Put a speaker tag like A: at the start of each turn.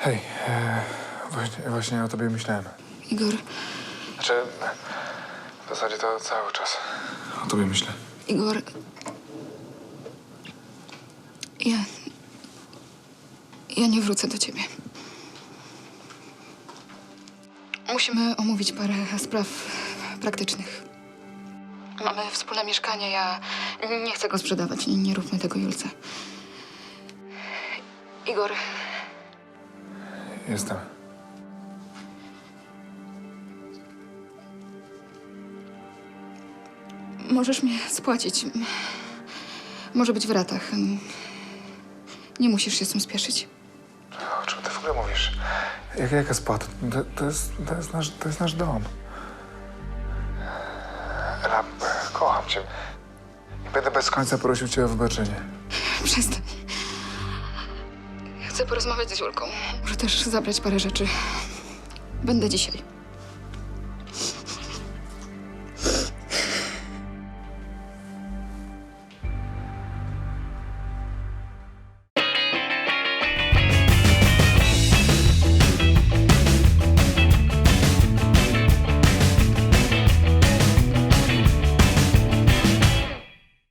A: Hej, e, właśnie, właśnie o tobie myślałem.
B: Igor,
A: Znaczy, w zasadzie to cały czas o tobie myślę.
B: Igor. Ja. Ja nie wrócę do ciebie. Musimy omówić parę spraw praktycznych. Mamy wspólne mieszkanie, ja nie chcę go sprzedawać. Nie, nie róbmy tego, Julce. Igor,
A: Jestem.
B: możesz mnie spłacić. Może być w ratach. Nie musisz się z tym spieszyć.
A: O czym ty w ogóle mówisz? Jak, jaka spłata? To, to, jest, to, jest nasz, to jest nasz dom. Ela, kocham cię. I będę bez końca prosił cię o wybaczenie.
B: Przestań. Chcę porozmawiać z Julką. Może też zabrać parę rzeczy. Będę dzisiaj.